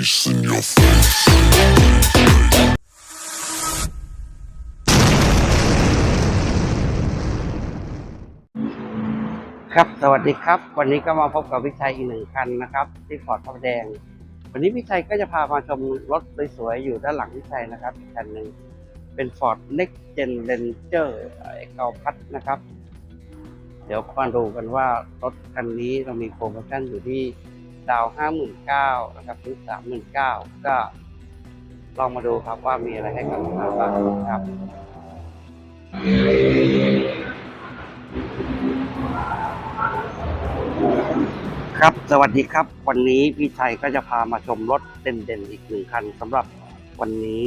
bass in your face. ครับ สวัสดีครับ วันนี้ก็มาพบกับวิชัยอีกหนึ่งคันนะครับ ที่ฟอร์ดพระแดง วันนี้วิชัยก็จะพามาชมรถสวยๆ อยู่ด้านหลังวิชัยนะครับอีกคันหนึ่งเป็น Ford Next Gen Ranger เอกเอาพัดนะครับ เดี๋ยวมาดูกันว่ารถคันนี้เรามีโปรโมชั่นอยู่ที่ ดาวห้าหมื่นเก้านะครับถึงสามหมื่นเก้าก็ลองมาดูครับว่ามีอะไรให้กับลูกค้าบ้างครับครับสวัสดีครับ วันนี้พี่ชัยก็จะพามาชมรถเด่นๆอีกหนึ่งคันสำหรับวันนี้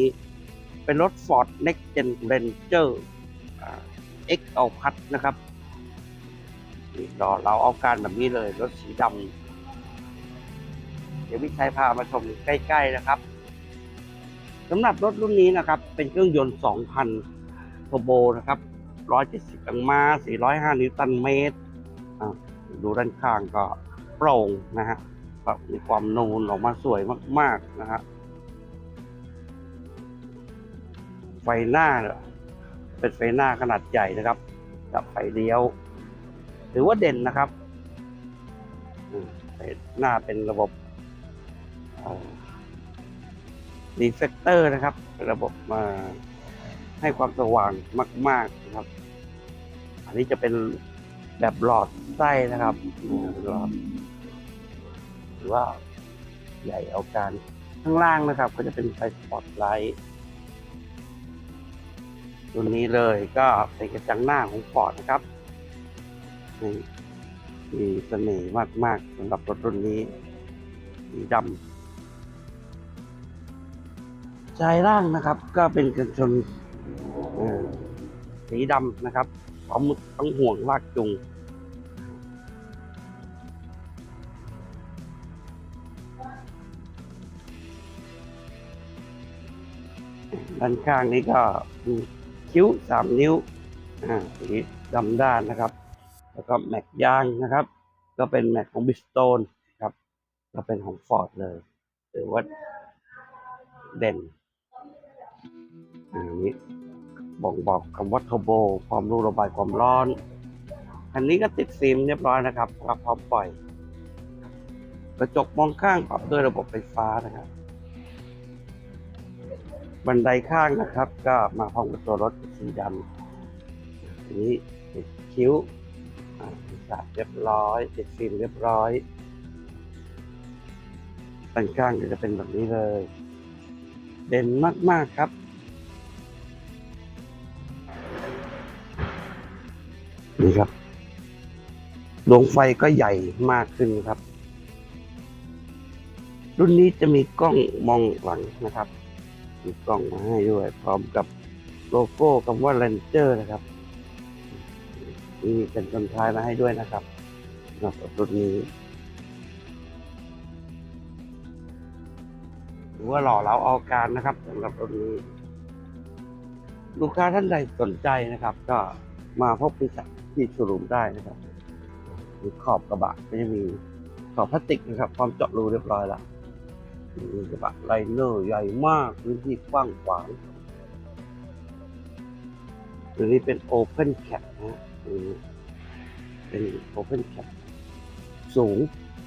เป็นรถ Ford Next Gen Ranger อ่า X เอาพัดนะครับเราเราเอาการแบบนี้เลย รถสีดำ ดี๋ยวพี่ชัยพามาชมใกล้ ๆ นะครับสำหรับรถรุ่นนี้นะครับ เป็นเครื่องยนต์2,000โทโบนะครับ170แรงม้า405 นิวตันเมตรดูด้านข้างก็โปร่งนะฮะมีความนูนออกมาสวยมาก ๆ นะฮะไฟหน้าเป็นไฟหน้าขนาดใหญ่นะครับ กับไฟเลี้ยว ถือว่าเด่นนะครับ ไฟหน้าเป็นระบบ ดีเฟกเตอร์นะครับเป็นระบบมาให้ความสว่างมาก ๆนะครับ อันนี้จะเป็นแบบหลอดไส้นะครับอืมหลอดหรือว่าใหญ่เอาการข้างล่างนะครับ ก็จะเป็นไฟสปอตไลท์ตัวนี้เลยก็เป็นกระจังหน้าของฟอร์ดนะครับมีเสน่ห์มากๆสำหรับรถรุ่นนี้สีดำ ชายล่างนะครับ ก็เป็นกันชนสีดำนะครับพร้อมต้องห่วงลากจูงด้านข้างนี้ก็คิ้วสามนิ้วอ่าสีดำด้านนะครับ แล้วก็แม็กยางนะครับ ก็เป็นแม็กของบิสโตนครับ ก็เป็นของฟอร์ดเลย หรือว่าเด่น อันนี้บ่งบอกคำว่าโทอร์โบความรู้ระบายความร้อน อันนี้ก็ติดฟิล์มเรียบร้อยนะครับก็พร้อมปล่อย กระจกมองข้างปรับด้วยระบบไฟฟ้านะครับ บันไดข้างนะครับ ก็มาพร้อมกับตัวรถสีดำทีนี้ติดคิ้วอ่าติดสาดเรียบร้อย ติดฟิล์มเรียบร้อยด้านข้างก็จะเป็นแบบนี้เลย เด่นมาก ๆ ครับ นี่ครับดวงไฟก็ใหญ่มากขึ้นครับ รุ่นนี้จะมีกล้องมองหลังนะครับ มีกล้องมาให้ด้วย พร้อมกับโลโก้คำว่า Ranger นะครับมีเป็นต้นท้ายมาให้ด้วยนะครับสำหรับรุ่นนี้หรือว่าหล่อเหลาเอาการนะครับสำหรับรุ่นนี้ ลูกค้าท่านใดสนใจนะครับ ก็มาพบพิสัท โชว์รูมได้นะครับมีขอบกระบะก็จะมีขอบพลาสติกนะครับพร้อมเจาะรูเรียบร้อยแล้วกระบะไลเนอร์ใหญ่มากพื้นที่กว้างขวางตัวนี้เป็นโอเพนแคปนะฮะเป็นโอเพนแคปสูง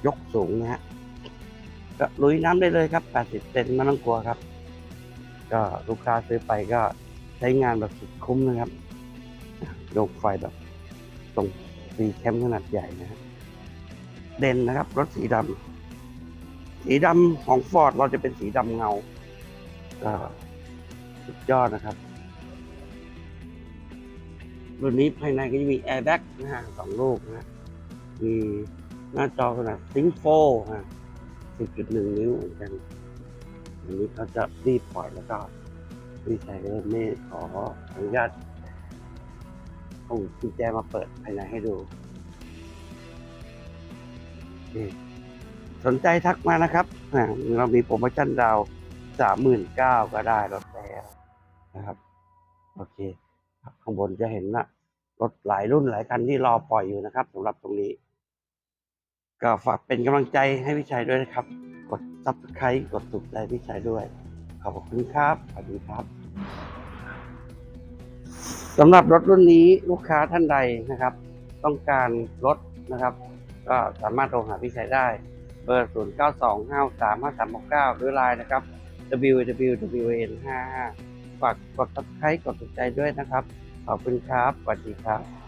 ยกสูงนะฮะก็ลุยน้ำได้เลยครับ 80 เซนไม่ต้องกลัวครับ ก็ลูกค้าซื้อไปก็ใช้งานแบบสุดคุ้มนะครับโยกไฟแบบ ตรงซีแคมขนาดใหญ่นะฮะเด่นนะครับรถสีดำสีดำของฟอร์ดเราจะเป็นสีดำเงาก็สุดยอดนะครับรุ่นนี้ภายในก็จะมีแอร์แบ็กนะฮะสองลูกนะมีหน้าจอขนาดซิงโฟฮะ10.1นิ้วเหมือนกัน อันนี้เขาจะรีบปล่อยแล้วก็พี่ชายก็ไม่ขออนุญาต เอากุญแจมาเปิดภายในให้ดูนี่สนใจทักมานะครับเรามีโปรโมชั่นดาวสามหมื่นเก้าก็ได้รถแล้วนะครับ โอเคข้างบนจะเห็นนะรถหลายรุ่นหลายคันที่รอปล่อยอยู่นะครับสำหรับตรงนี้ ก็ฝากเป็นกำลังใจให้พี่ชัยด้วยนะครับ กดซับสไครต์กดถูกใจพี่ชายด้วย ขอบคุณครับสวัสดีครับ สำหรับรถรุ่นนี้ลูกค้าท่านใดนะครับ ต้องการรถนะครับ ก็สามารถโทรหาพี่ชายได้ เบอร์ 0 9 2 5 3 5 3 6 9 หรือไลน์นะครับ wwwn55 ฝากกดติดตามกดถูกใจด้วยนะครับ ขอบคุณครับสวัสดีครับ